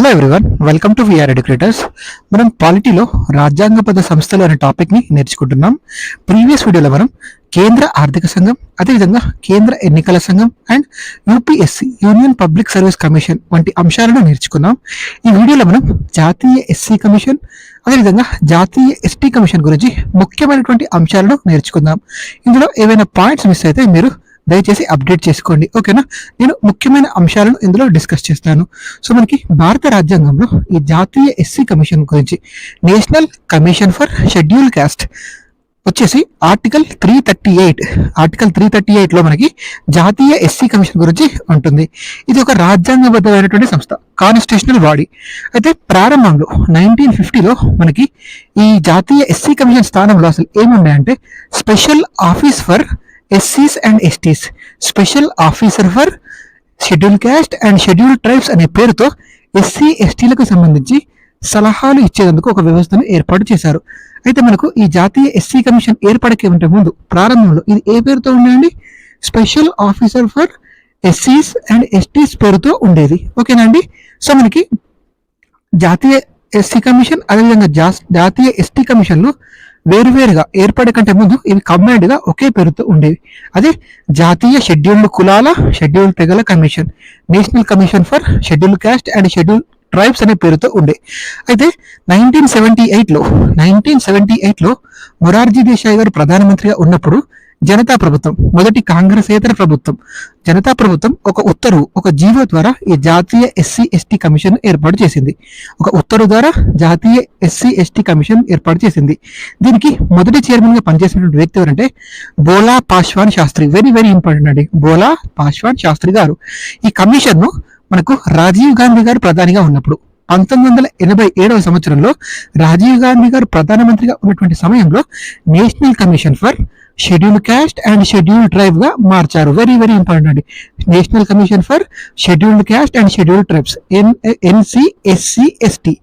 Hello everyone welcome to VR educators మనం పాలిటీలో రాజ్యాంగ పద సంస్థలు అనే టాపిక్ని నేర్చుకుంటున్నాం. ప్రీవియస్ వీడియోలో మనం కేంద్ర ఆర్థిక సంఘం అదేవిధంగా కేంద్ర ఎన్నికల సంఘం and UPSC union public service commission వంటి అంశాలను నేర్చుకున్నాం. ఈ వీడియోలో మనం జాతీయ ఎస్సీ కమిషన్ అదేవిధంగా జాతీయ ఎస్టీ కమిషన్ గురించి ముఖ్యమైనటువంటి అంశాలను నేర్చుకుందాం. ఇందులో ఏవైనా పాయింట్స్ మిస్ అయితే మీరు దయచేసి అప్డేట్ చేసుకోండి. ఓకేనా? నేను ముఖ్యమైన అంశాలను ఇందులో డిస్కస్ చేస్తాను. సో మనకి భారత రాజ్యాంగంలో ఈ జాతీయ ఎస్సీ కమిషన్ గురించి national commission for schedule caste వచ్చేసి article three thirty eight article three thirty ఎయిట్లో మనకి జాతీయ ఎస్సీ కమిషన్ గురించి ఉంటుంది. ఇది ఒక రాజ్యాంగబద్ధమైనటువంటి సంస్థ కాన్స్టిట్యూషనల్ బాడీ అయితే ప్రారంభంలో నైన్టీన్ ఫిఫ్టీలో మనకి ఈ జాతీయ ఎస్సీ కమిషన్ స్థానంలో అసలు ఏమున్నాయంటే special office for ఎస్సీస్ and STs special officer for schedule caste and schedule tribes అనే పేరుతో ఎస్సీ ఎస్టీలకు సంబంధించి సలహాలు ఇచ్చేందుకు ఒక వ్యవస్థను ఏర్పాటు చేశారు. అయితే మనకు ఈ జాతీయ ఎస్సీ కమిషన్ ఏర్పడకే ఉంటే ముందు ప్రారంభంలో ఇది ఏ పేరుతో ఉండేది స్పెషల్ ఆఫీసర్ ఫర్ ఎస్సీస్ అండ్ ఎస్టీస్ పేరుతో ఉండేది. ఓకేనా అండి? సో మనకి జాతీయ ఎస్సీ కమిషన్ అదేవిధంగా జాతీయ ఎస్టీ కమిషన్లు వేరువేరుగా ఏర్పడే కంటే ముందు ఇవి కమాండ్గా ఒకే పేరుతో ఉండేవి. అదే జాతీయ షెడ్యూల్డ్ కులాల షెడ్యూల్డ్ తెగల commission national commission for schedule caste and schedule tribes అనే పేరుతో ఉండే. అయితే నైన్టీన్ సెవెంటీ ఎయిట్లో నైన్టీన్ సెవెంటీ ఎయిట్లో మొరార్జీ దేశాయ్ గారు ప్రధానమంత్రిగా ఉన్నప్పుడు జనతా ప్రభుత్వం మొదటి కాంగ్రెసేతర ప్రభుత్వం. జనతా ప్రభుత్వం ఒక ఉత్తర్వు ఒక జీవో ద్వారా ఈ జాతీయ ఎస్సీ ఎస్టీ కమిషన్ ఏర్పాటు చేసింది. ఒక ఉత్తర్వు ద్వారా జాతీయ ఎస్సీ ఎస్టీ కమిషన్ ఏర్పాటు చేసింది. దీనికి మొదటి చైర్మన్గా పనిచేసినటువంటి వ్యక్తి ఎవరంటే Bhola Paswan Shastri. Very very important అండి. బోలా పాశ్వాన్ శాస్త్రి గారు. ఈ కమిషన్ను మనకు రాజీవ్ గాంధీ గారు ప్రధానిగా ఉన్నప్పుడు పంతొమ్మిది వందల ఎనభై ఏడవ సంవత్సరంలో రాజీవ్ గాంధీ గారు ప్రధానమంత్రిగా ఉన్నటువంటి సమయంలో national commission for schedule caste and schedule ట్రైబ్గా మార్చారు. వెరీ వెరీ ఇంపార్టెంట్ అండి. National commission for scheduled caste and schedule tribes NC SC ST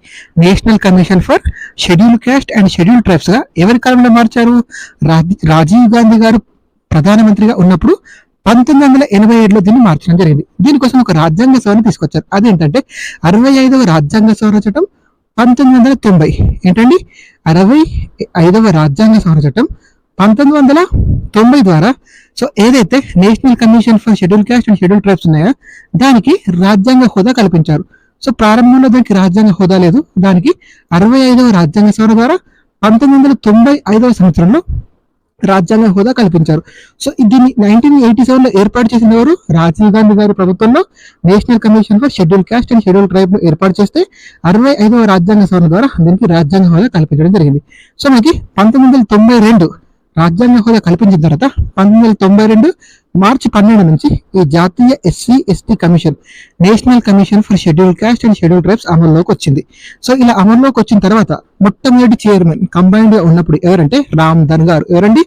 national commission for schedule caste and schedule ట్రైబ్స్గా ఎవరి కాలంలో మార్చారు? రాజీవ్ గాంధీ గారు ప్రధానమంత్రిగా ఉన్నప్పుడు పంతొమ్మిది వందల ఎనభై ఏడులో దీన్ని మార్చడం జరిగింది. దీనికోసం ఒక రాజ్యాంగ సవరణ తీసుకొచ్చారు. అదేంటంటే అరవై ఐదవ రాజ్యాంగ సవరణ చట్టం పంతొమ్మిది వందల తొంభై. ఏంటండి? అరవై ఐదవ రాజ్యాంగ సవరణ చట్టం పంతొమ్మిది వందల తొంభై ద్వారా సో ఏదైతే national commission for schedule caste and schedule tribes ఉన్నాయో దానికి రాజ్యాంగ హోదా కల్పించారు. సో ప్రారంభంలో దానికి రాజ్యాంగ హోదా లేదు. దానికి అరవై ఐదవ రాజ్యాంగ సవరణ ద్వారా పంతొమ్మిది వందల తొంభై ఐదవ సంవత్సరంలో రాజ్యాంగ హోదా కల్పించారు. సో దీన్ని నైన్టీన్ ఎయిటీ సెవెన్లో ఏర్పాటు చేసిన వారు రాజీవ్ గాంధీ గారి ప్రభుత్వంలో national commission for schedule caste and schedule ట్రైబ్ను ఏర్పాటు చేస్తే అరవై ఐదవ రాజ్యాంగ సవరణ ద్వారా దీనికి రాజ్యాంగ హోదా కల్పించడం జరిగింది. సో మనకి పంతొమ్మిది వందల తొంభై రెండు రాజ్యాంగ హోదా కల్పించిన తర్వాత పంతొమ్మిది వందల తొంభై రెండు మార్చి పన్నెండు నుంచి ఈ జాతీయ SC ST commission national commission for schedule caste and schedule tribes అమల్లోకి వచ్చింది. సో ఇలా అమల్లోకి వచ్చిన తర్వాత మొట్టమొదటి చైర్మన్ కంబైన్డ్గా ఉన్నప్పుడు ఎవరంటే రామ్ ధన్ గారు. ఎవరండి?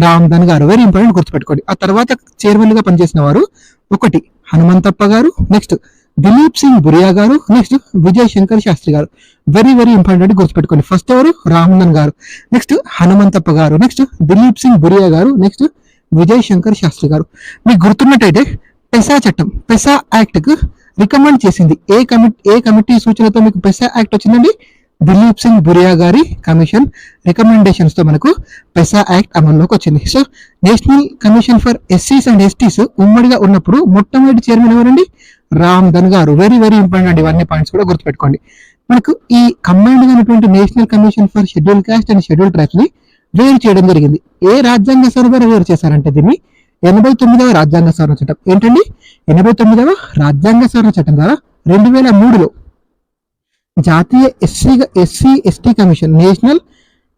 రామ్ ధన్ గారు. వెరీ ఇంపార్టెంట్ గుర్తుపెట్టుకోండి. ఆ తర్వాత చైర్మన్గా పనిచేసిన వారు ఒకటి హనుమంతప్ప గారు నెక్స్ట్ దిలీప్ సింగ్ బురియా గారు నెక్స్ట్ విజయ్ శంకర్ శాస్త్రి గారు. వెరీ వెరీ ఇంపార్టెంట్ గుర్తుపెట్టుకోండి. ఫస్ట్ ఎవరు? రామ్ధన్ గారు. నెక్స్ట్ హనుమంతప్ప గారు. నెక్స్ట్ దిలీప్ సింగ్ బురియా గారు. నెక్స్ట్ విజయ్ శంకర్ శాస్త్రి గారు. మీకు గుర్తున్నట్టయితే పెసా చట్టం పెసా యాక్ట్కు రికమెండ్ చేసింది. ఏ కమిటీ ఏ కమిటీ సూచనతో మీకు పెసా యాక్ట్ వచ్చిందండి? దిలీప్ సింగ్ బురియా గారి కమిషన్ రికమెండేషన్స్తో మనకు పెసా యాక్ట్ అమల్లోకి వచ్చింది. సో నేషనల్ కమిషన్ ఫర్ ఎస్సీస్ అండ్ ఎస్టీస్ ఉమ్మడిగా ఉన్నప్పుడు మొట్టమొదటి చైర్మన్ ఎవరండి? రామ్ ధన్ గారు. వెరీ వెరీ ఇంపార్టెంట్ అండి ఇవన్నీ పాయింట్స్ కూడా గుర్తుపెట్టుకోండి. మనకు ఈ కంబైన్డ్గా national commission for schedule caste and schedule ట్రైబ్స్ని వేరు చేయడం జరిగింది. ఏ రాజ్యాంగ సర్వర్ వేరు చేశారంటే దీన్ని ఎనభై తొమ్మిదవ రాజ్యాంగ సవరణ చట్టం. ఏంటండి? ఎనభై తొమ్మిదవ రాజ్యాంగ సవరణ చట్టం ద్వారా రెండు వేల మూడులో జాతీయ SC SC ST commission national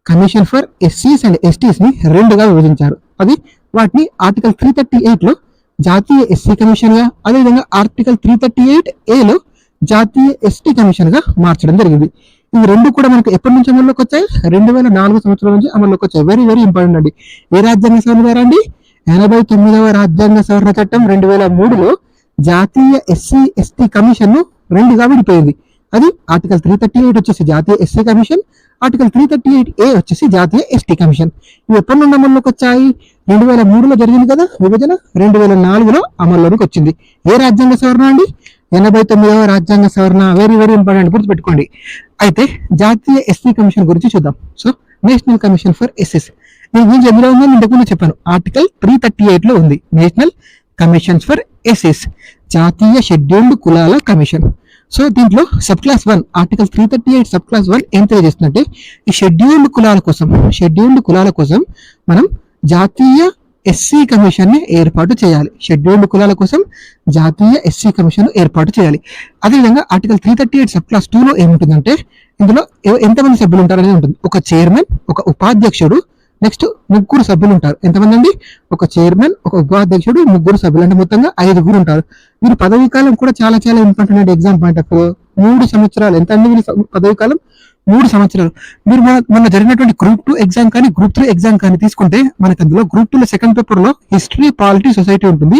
commission for ఎస్సీస్ and ఎస్టీస్ని రెండుగా విభజించారు. అది వాటిని ఆర్టికల్ త్రీ థర్టీ ఎయిట్లో జాతీయ ఎస్సీ కమిషన్గా అదేవిధంగా article three thirty eight A జాతీయ ఎస్టీ కమిషన్గా మార్చడం జరిగింది. ఇవి రెండు కూడా మనకు ఎప్పటి నుంచి అమల్లోకి వచ్చాయి? రెండు వేల నాలుగు సంవత్సరాల నుంచి అమల్లోకి వచ్చాయి. వెరీ వెరీ ఇంపార్టెంట్ అండి. ఏ రాజ్యాంగ సవరణ ద్వారా అండి ఎనభై తొమ్మిదవ రాజ్యాంగ సవరణ చట్టం రెండు వేల మూడులో జాతీయ ఎస్సీ ఎస్టీ కమిషన్ను రెండుగా విడిపోయింది. అది ఆర్టికల్ త్రీ థర్టీ ఎయిట్ వచ్చేసి జాతీయ SC commission article three thirty eight A వచ్చేసి జాతీయ ఎస్టీ కమిషన్ ఇవి ఎప్పటి నుండి అమల్లోకి వచ్చాయి? రెండు వేల మూడులో జరిగింది కదా విభజన రెండు వేల నాలుగులో అమల్లోకి వచ్చింది. ఏ రాజ్యాంగ సవరణ అండి? ఎనభై తొమ్మిదవ రాజ్యాంగ సవరణ. వెరీ వెరీ ఇంపార్టెంట్ గుర్తుపెట్టుకోండి. అయితే జాతీయ ఎస్సీ కమిషన్ గురించి చూద్దాం. So national commission for SS నేను గురించి ఎందులో ఉందో ఇంతకు చెప్పాను. ఆర్టికల్ త్రీ థర్టీ ఎయిట్లో ఉంది. నేషనల్ కమిషన్స్ ఫర్ ఎస్ఎస్ జాతీయ షెడ్యూల్డ్ కులాల కమిషన్ సో దీంట్లో sub clause one article three thirty eight sub clause one ఏం తెలియజేస్తుందంటే ఈ షెడ్యూల్డ్ కులాల కోసం షెడ్యూల్డ్ కులాల కోసం మనం జాతీయ ఎస్సీ కమిషన్ని ఏర్పాటు చేయాలి. షెడ్యూల్డ్ కులాల కోసం జాతీయ ఎస్సీ కమిషన్ ఏర్పాటు చేయాలి. అదేవిధంగా article three thirty eight sub clause two లో ఏముంటుందంటే ఇందులో ఎంతమంది సభ్యులు ఉంటారనేది ఉంటుంది. ఒక చైర్మన్ ఒక ఉపాధ్యక్షుడు నెక్స్ట్ ముగ్గురు సభ్యులు ఉంటారు. ఎంతమంది అండి? ఒక చైర్మన్ ఒక ఉపాధ్యక్షుడు ముగ్గురు సభ్యులు. అంటే మొత్తంగా ఐదుగురు ఉంటారు. వీరి పదవీ కాలం కూడా చాలా చాలా ఇంపార్టెంట్ ఎగ్జామ్ పాయింట్ ఆఫ్ మూడు సంవత్సరాలు. ఎంత అండి వీరి పదవీ కాలం? మూడు సంవత్సరాలు. మీరు మన మొన్న జరిగినటువంటి గ్రూప్ టూ ఎగ్జామ్ కానీ గ్రూప్ త్రీ ఎగ్జామ్ కానీ తీసుకుంటే మనకు అందులో గ్రూప్ టూలో సెకండ్ పేపర్లో హిస్టరీ పాలిటీ సొసైటీ ఉంటుంది.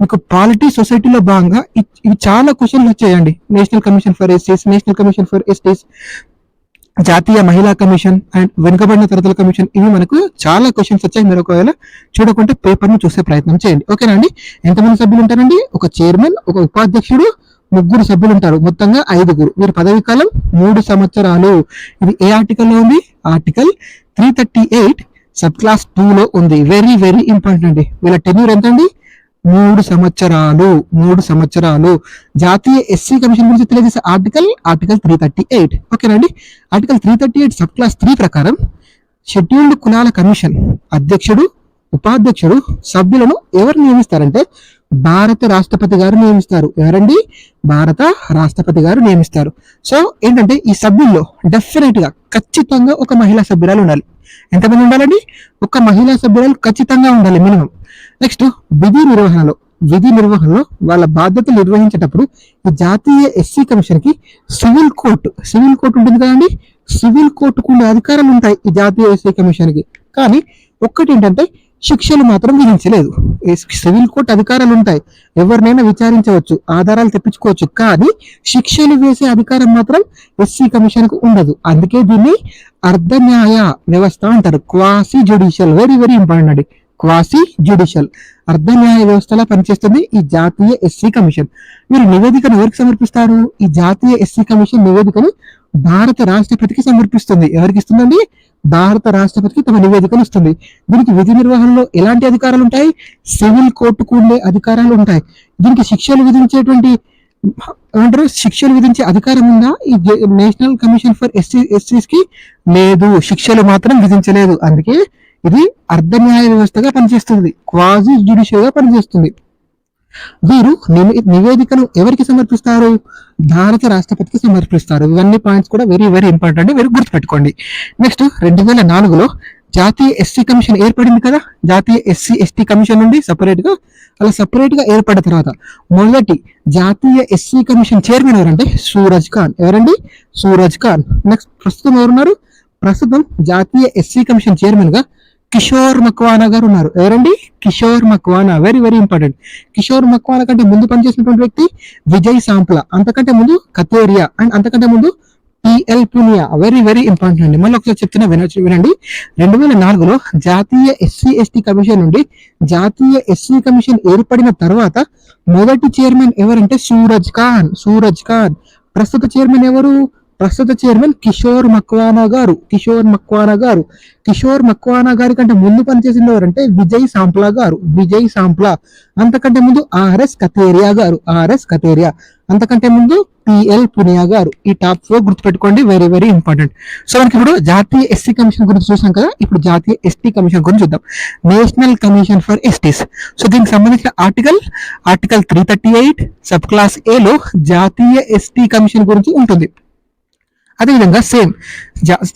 మీకు పాలిటీ సొసైటీలో భాగంగా ఇవి చాలా క్వశ్చన్లు వచ్చాయండి. National commission for STs national commission for STs జాతీయ మహిళా కమిషన్ అండ్ వెనుకబడిన తరగతుల కమిషన్ ఇవి మనకు చాలా క్వశ్చన్స్ వచ్చాయి. మీరు ఒకవేళ చూడకుంటే పేపర్ను చూసే ప్రయత్నం చేయండి. ఓకేనా అండి? ఎంతమంది సభ్యులు ఉంటారండి? ఒక చైర్మన్ ఒక ఉపాధ్యక్షుడు ముగ్గురు సభ్యులు ఉంటారు. మొత్తంగా ఐదుగురు. వీరి పదవి కాలం మూడు సంవత్సరాలు. ఇది ఏ ఆర్టికల్లో ఉంది? Article three thirty eight sub clause టూలో ఉంది. వెరీ వెరీ ఇంపార్టెంట్ అండి. వీళ్ళ టెన్యూర్ ఎంత అండి మూడు సంవత్సరాలు మూడు సంవత్సరాలు. జాతీయ ఎస్సీ కమిషన్ గురించి తెలియజేసే article article three thirty eight ఓకేనండి article three thirty eight sub clause three ప్రకారం షెడ్యూల్డ్ కులాల కమిషన్ అధ్యక్షుడు ఉపాధ్యక్షుడు సభ్యులను ఎవరు నియమిస్తారంటే భారత రాష్ట్రపతి గారు నియమిస్తారు. ఎవరండి? భారత రాష్ట్రపతి గారు నియమిస్తారు. సో ఏంటంటే ఈ సభ్యుల్లో డెఫినెట్గా ఖచ్చితంగా ఒక మహిళా సభ్యురాలు ఉండాలి. ఎంతమంది ఉండాలండి? ఒక మహిళా సభ్యురాలు ఖచ్చితంగా ఉండాలి మినిమం. నెక్స్ట్ విధి నిర్వహణలో విధి నిర్వహణలో వాళ్ళ బాధ్యతలు నిర్వహించేటప్పుడు ఈ జాతీయ ఎస్సీ కమిషన్కి సివిల్ కోర్టు సివిల్ కోర్టు ఉంటుంది కదండి? సివిల్ కోర్టుకు ఉండే అధికారాలు ఉంటాయి ఈ జాతీయ ఎస్సీ కమిషన్కి కానీ ఒక్కటి ఏంటంటే శిక్షలు మాత్రం విధించలేదు. సివిల్ కోర్టు అధికారాలు ఉంటాయి. ఎవరినైనా విచారించవచ్చు ఆధారాలు తెప్పించుకోవచ్చు కానీ శిక్షలు వేసే అధికారం మాత్రం ఎస్సీ కమిషన్కు ఉండదు. అందుకే దీన్ని అర్ధ న్యాయ వ్యవస్థ అంటారు. Quasi judicial very very important అండి. క్వాసీ జ్యుడిషియల్ అర్ధ న్యాయ వ్యవస్థలా పనిచేస్తుంది ఈ జాతీయ ఎస్సీ కమిషన్. మీరు నివేదికను ఎవరికి సమర్పిస్తారు? ఈ జాతీయ ఎస్సీ కమిషన్ నివేదికను భారత రాష్ట్రపతికి సమర్పిస్తుంది. ఎవరికి ఇస్తుందండి? భారత రాష్ట్రపతికి తమ నివేదికను ఇస్తుంది. దీనికి విధి నిర్వహణలో ఎలాంటి అధికారాలు ఉంటాయి సివిల్ కోర్టుకు ఉండే అధికారాలు ఉంటాయి దీనికి శిక్షలు విధించేటువంటి ఏమంటారు? శిక్షలు విధించే అధికారం ఉందా? ఈ నేషనల్ కమిషన్ ఫర్ ఎస్సీ ఎస్సీస్కి లేదు. శిక్షలు మాత్రం విధించలేదు. అందుకే ఇది అర్ధ న్యాయ వ్యవస్థగా పనిచేస్తుంది క్వాజీ జ్యుడిషియల్గా పనిచేస్తుంది. వీరు నివేదికను ఎవరికి సమర్పిస్తారు? భారత రాష్ట్రపతికి సమర్పిస్తారు. ఇవన్నీ పాయింట్స్ కూడా వెరీ వెరీ ఇంపార్టెంట్ అండి మీరు గుర్తుపెట్టుకోండి. నెక్స్ట్ రెండు వేల నాలుగులో జాతీయ ఎస్సీ కమిషన్ ఏర్పడింది కదా? జాతీయ ఎస్సీ ఎస్టీ కమిషన్ నుండి సపరేట్గా అలా సపరేట్గా ఏర్పడిన తర్వాత మొదటి జాతీయ ఎస్సీ కమిషన్ చైర్మన్ ఎవరంటే సూరజ్ ఖాన్. ఎవరండి? సూరజ్ ఖాన్. నెక్స్ట్ ప్రస్తుతం ఎవరున్నారు? ప్రస్తుతం జాతీయ ఎస్సీ కమిషన్ చైర్మన్గా కిషోర్ మక్వానా గారు ఉన్నారు. ఎవరండి? Kishore Makwana. Very very important Kishore Makwana కంటే ముందు పనిచేసినటువంటి వ్యక్తి విజయ్ సాంప్లా. అంతకంటే ముందు కతేరియా. అండ్ అంతకంటే ముందు PL Punia. Very very important అండి. మళ్ళీ ఒకసారి చెప్తున్నా వినొచ్చు వినండి. రెండు వేల నాలుగులో జాతీయ ఎస్సీ ఎస్టీ కమిషన్ నుండి జాతీయ ఎస్సీ కమిషన్ ఏర్పడిన తర్వాత మొదటి చైర్మన్ ఎవరంటే సూరజ్ ఖాన్. సూరజ్ ఖాన్. ప్రస్తుత చైర్మన్ ఎవరు? ప్రస్తుత చైర్మన్ కిషోర్ మక్వానా గారు కిషోర్ మక్వానా గారు. కిషోర్ మక్వానా గారి కంటే ముందు పనిచేసిన ఎవరంటే విజయ్ సాంప్లా గారు. విజయ్ సాంప్లా. అంతకంటే ముందు ఆర్ఎస్ కతేరియా గారు. ఆర్ఎస్ కతేరియా అంతకంటే ముందు పిఎల్ పునియా గారు. ఈ టాప్ ఫోర్ గుర్తుపెట్టుకోండి. Very very important. సో మనకి ఇప్పుడు జాతీయ ఎస్సీ కమిషన్ గురించి చూసాం కదా? ఇప్పుడు జాతీయ ఎస్టీ కమిషన్ గురించి చూద్దాం. National commission for STs. So దీనికి సంబంధించిన article article three thirty eight sub clause A జాతీయ ఎస్టీ కమిషన్ గురించి ఉంటుంది. అదేవిధంగా same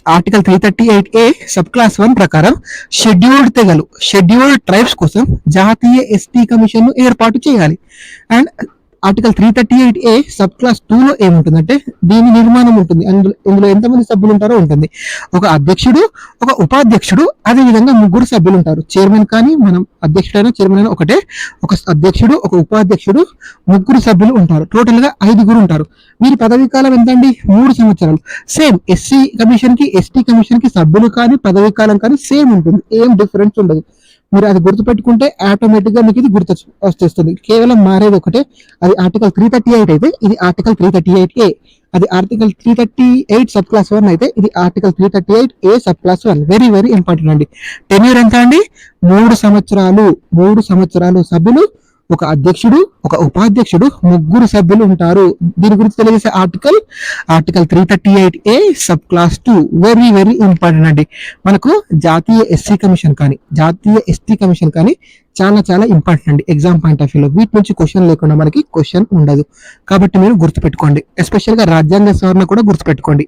article three thirty eight A sub clause one ప్రకారం షెడ్యూల్డ్ తెగలు షెడ్యూల్డ్ ట్రైబ్స్ కోసం జాతీయ ఎస్టీ కమిషన్ను ఏర్పాటు చేయాలి. And article three thirty eight A sub clause two లో ఏముంటుందంటే దీని నిర్మాణం ఉంటుంది. అందులో ఇందులో ఎంతమంది సభ్యులు ఉంటారో ఉంటుంది. ఒక అధ్యక్షుడు ఒక ఉపాధ్యక్షుడు అదేవిధంగా ముగ్గురు సభ్యులు ఉంటారు. చైర్మన్ కానీ మనం అధ్యక్షుడైనా చైర్మన్ అయినా ఒకటే. ఒక అధ్యక్షుడు ఒక ఉపాధ్యక్షుడు ముగ్గురు సభ్యులు ఉంటారు. టోటల్గా ఐదుగురు ఉంటారు. వీరి పదవీ కాలం ఎంతండి? మూడు సంవత్సరాలు. సేమ్ ఎస్సీ కమిషన్కి ఎస్టీ కమిషన్కి సభ్యులు కానీ పదవీ కాలం కానీ సేమ్ ఉంటుంది. ఏం డిఫరెన్స్ ఉండదు. మీరు అది గుర్తుపెట్టుకుంటే ఆటోమేటిక్గా మీకు ఇది గుర్తు వచ్చేస్తుంది. కేవలం మారేది ఒకటే. అది ఆర్టికల్ త్రీ థర్టీ ఎయిట్ అయితే ఇది article three thirty eight A. అది article three thirty eight sub clause one అయితే ఇది article three thirty eight A sub clause one very very important అండి. టెన్యూర్ ఎంత అండి? మూడు సంవత్సరాలు. మూడు సంవత్సరాలు సభ్యులు ఒక అధ్యక్షుడు ఒక ఉపాధ్యక్షుడు ముగ్గురు సభ్యులు ఉంటారు. దీని గురించి తెలియజేసే article article three thirty eight A sub clause two very very important అండి. మనకు జాతీయ ఎస్సీ కమిషన్ కానీ జాతీయ ఎస్టీ కమిషన్ కానీ చాలా చాలా ఇంపార్టెంట్ అండి. ఎగ్జామ్ పాయింట్ ఆఫ్ వ్యూలో వీటి నుంచి క్వశ్చన్ లేకుండా మనకి క్వశ్చన్ ఉండదు. కాబట్టి మీరు గుర్తుపెట్టుకోండి. ఎస్పెషల్గా రాజ్యాంగ సవరణ కూడా గుర్తుపెట్టుకోండి.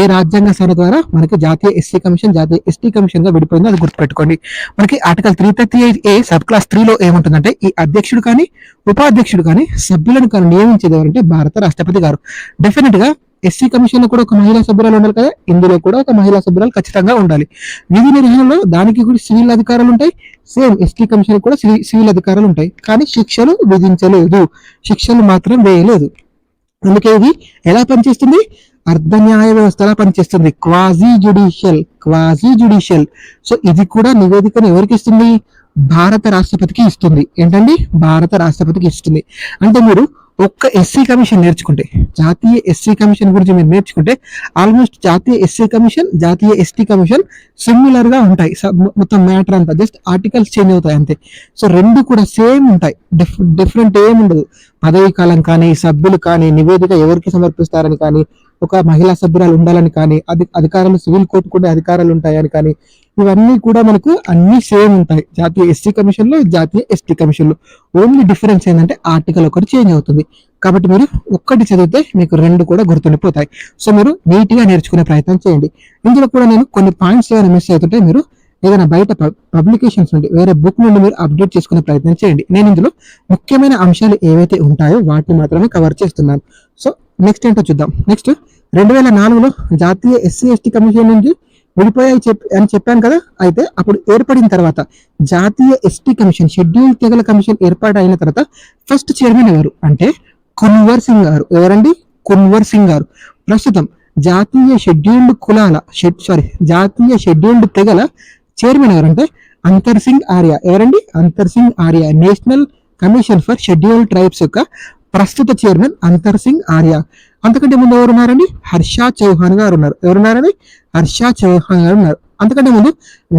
ఏ రాజ్యాంగ సవరణ ద్వారా మనకి జాతీయ ఎస్సీ కమిషన్ జాతీయ ఎస్టీ కమిషన్గా విడిపోయిందో అది గుర్తుపెట్టుకోండి. మనకి article three thirty eight A sub clause త్రీలో ఏముంటుందంటే ఈ అధ్యక్షుడు కానీ ఉపాధ్యక్షుడు కానీ సభ్యులను కానీ నియమించేది ఎవరంటే భారత రాష్ట్రపతి గారు. డెఫినెట్గా ఎస్సీ కమిషన్లో కూడా ఒక మహిళా సభ్యురాలు ఉండాలి కదా? ఇందులో కూడా ఒక మహిళా సభ్యురాలు ఖచ్చితంగా ఉండాలి. విధి నిర్వహణలో దానికి కూడా సివిల్ అధికారాలు ఉంటాయి. సేమ్ ఎస్టీ కమిషన్ కూడా సివిల్ అధికారాలు ఉంటాయి. కానీ శిక్షలు విధించలేదు. శిక్షలు మాత్రం వేయలేదు. అందుకే ఇది ఎలా పనిచేస్తుంది? అర్ధ న్యాయ వ్యవస్థలా పనిచేస్తుంది. Quasi judicial quasi judicial so ఇది కూడా నివేదికను ఎవరికి ఇస్తుంది? భారత రాష్ట్రపతికి ఇస్తుంది. ఏంటండి? భారత రాష్ట్రపతికి ఇస్తుంది. అంటే మీరు ఒక్క ఎస్సీ కమిషన్ నేర్చుకుంటే జాతీయ ఎస్సీ కమిషన్ గురించి మీరు నేర్చుకుంటే ఆల్మోస్ట్ జాతీయ ఎస్సీ కమిషన్ జాతీయ ఎస్టీ కమిషన్ సిమిలర్గా ఉంటాయి మొత్తం మ్యాటర్ అంతా. జస్ట్ ఆర్టికల్స్ చేంజ్ అవుతాయి అంతే. సో రెండు కూడా సేమ్ ఉంటాయి. డిఫరెంట్ ఏముండదు. పదవీ పదవి కాలం కానీ సభ్యులు కానీ నివేదిక ఎవరికి సమర్పిస్తారని కానీ ఒక మహిళా సభ్యురాలు ఉండాలని కానీ అది అధికారాలు సివిల్ కోర్టు కూడా అధికారాలు ఉంటాయని కానీ ఇవన్నీ కూడా మనకు అన్ని సేమ్ ఉంటాయి. జాతీయ ఎస్సీ కమిషన్లో జాతీయ ఎస్టీ కమిషన్లో. ఓన్లీ డిఫరెన్స్ ఏంటంటే ఆర్టికల్ ఒకటి చేంజ్ అవుతుంది. కాబట్టి మీరు ఒక్కటి చదివితే మీకు రెండు కూడా గుర్తుండిపోతాయి. సో మీరు నీట్గా నేర్చుకునే ప్రయత్నం చేయండి. ఇందులో కూడా నేను కొన్ని పాయింట్స్ ఏమైనా మిస్ అవుతుంటే మీరు ఏదైనా బయట పబ్లికేషన్స్ నుండి వేరే బుక్ నుండి మీరు అప్డేట్ చేసుకునే ప్రయత్నం చేయండి. నేను ఇందులో ముఖ్యమైన అంశాలు ఏవైతే ఉంటాయో వాటిని మాత్రమే కవర్ చేస్తున్నాను. సో నెక్స్ట్ ఏంటో చూద్దాం. నెక్స్ట్ రెండు వేల నాలుగులో జాతీయ ఎస్సీ ఎస్టీ కమిషన్ నుంచి విడిపోయాయి చెప్పి అని చెప్పాను కదా? అయితే అప్పుడు ఏర్పడిన తర్వాత జాతీయ ఎస్టీ కమిషన్ షెడ్యూల్ తెగల కమిషన్ ఏర్పాటు అయిన తర్వాత ఫస్ట్ చైర్మన్ ఎవరు? అంటే కున్వర్ సింగ్ గారు. ఎవరండి? కున్వర్ సింగ్ గారు. ప్రస్తుతం జాతీయ షెడ్యూల్డ్ కులాల షెడ్ సారీ జాతీయ షెడ్యూల్డ్ తెగల చైర్మన్ ఎవరంటే అంతర్ సింగ్ ఆర్య. ఎవరండి? Antar Singh Arya. National commission for scheduled tribes యొక్క ప్రస్తుత చైర్మన్ అంతర్ సింగ్ ఆర్య. అంతకంటే ముందు ఎవరు ఉన్నారండి హర్ష చౌహాన్ గారు ఉన్నారు ఎవరున్నారండి? హర్ష చౌహాన్ గారు ఉన్నారు అంతకంటే ముందు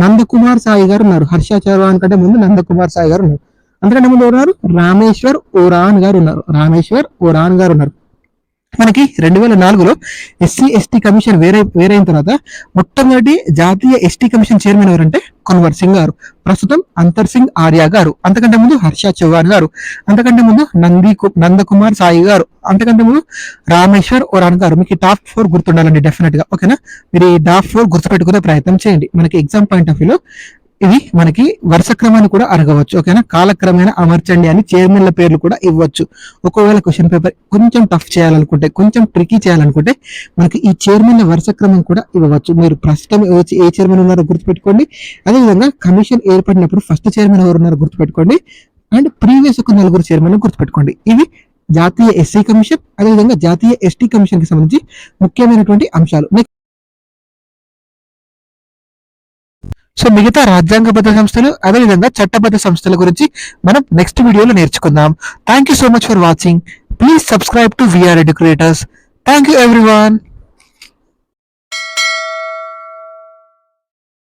నందకుమార్ సాయి గారు ఉన్నారు హర్ష చౌహాన్ కంటే ముందు నందకుమార్ సాయి గారు ఉన్నారు అంతకంటే ముందు ఎవరున్నారు? రామేశ్వర్ ఓరాన్ గారు ఉన్నారు రామేశ్వర్ ఓరాన్ గారు ఉన్నారు మనకి రెండు వేల నాలుగులో ఎస్సీ ఎస్టీ కమిషన్ వేరే వేరైన తర్వాత మొట్టమొదటి జాతీయ ఎస్టీ కమిషన్ చైర్మన్ ఎవరంటే కొన్వర్ సింగ్ గారు. ప్రస్తుతం అంతర్ సింగ్ ఆర్య గారు. అంతకంటే ముందు హర్ష చౌహాన్ గారు. అంతకంటే ముందు నంది నందకుమార్ సాయి గారు. అంతకంటే ముందు రామేశ్వర్ ఒరాన్ గారు. మీకు టాప్ ఫోర్ గుర్తుండాలండి డెఫినెట్గా. ఓకేనా? మీరు ఈ టాప్ ఫోర్ గుర్తుపెట్టుకునే ప్రయత్నం చేయండి. మనకి ఎగ్జామ్ పాయింట్ ఆఫ్ వ్యూలో ఇది మనకి వరుస క్రమాన్ని కూడా అడగవచ్చు ఓకేనా? కాలక్రమేణ అమర్చండి అని చైర్మన్ల పేర్లు కూడా ఇవ్వచ్చు. ఒకవేళ క్వశ్చన్ పేపర్ కొంచెం టఫ్ చేయాలనుకుంటే కొంచెం ట్రికీ చేయాలనుకుంటే మనకి ఈ చైర్మన్ల వరుస క్రమం కూడా ఇవ్వవచ్చు. మీరు ప్రస్తుతం వచ్చి ఏ చైర్మన్ ఉన్నారో గుర్తుపెట్టుకోండి. అదేవిధంగా కమిషన్ ఏర్పడినప్పుడు ఫస్ట్ చైర్మన్ ఎవరు ఉన్నారో గుర్తుపెట్టుకోండి. అండ్ ప్రీవియస్ ఒక నలుగురు చైర్మన్ గుర్తుపెట్టుకోండి. ఇవి జాతీయ ఎస్సీ కమిషన్ అదేవిధంగా జాతీయ ఎస్టీ కమిషన్కి సంబంధించి ముఖ్యమైనటువంటి అంశాలు. సో మిగతా రాజ్యాంగబద్ధ సంస్థలు అదేవిధంగా చట్టబద్ధ సంస్థల గురించి మనం నెక్స్ట్ వీడియోలో నేర్చుకుందాం. Thank you so much for watching please subscribe to VR educators thank you everyone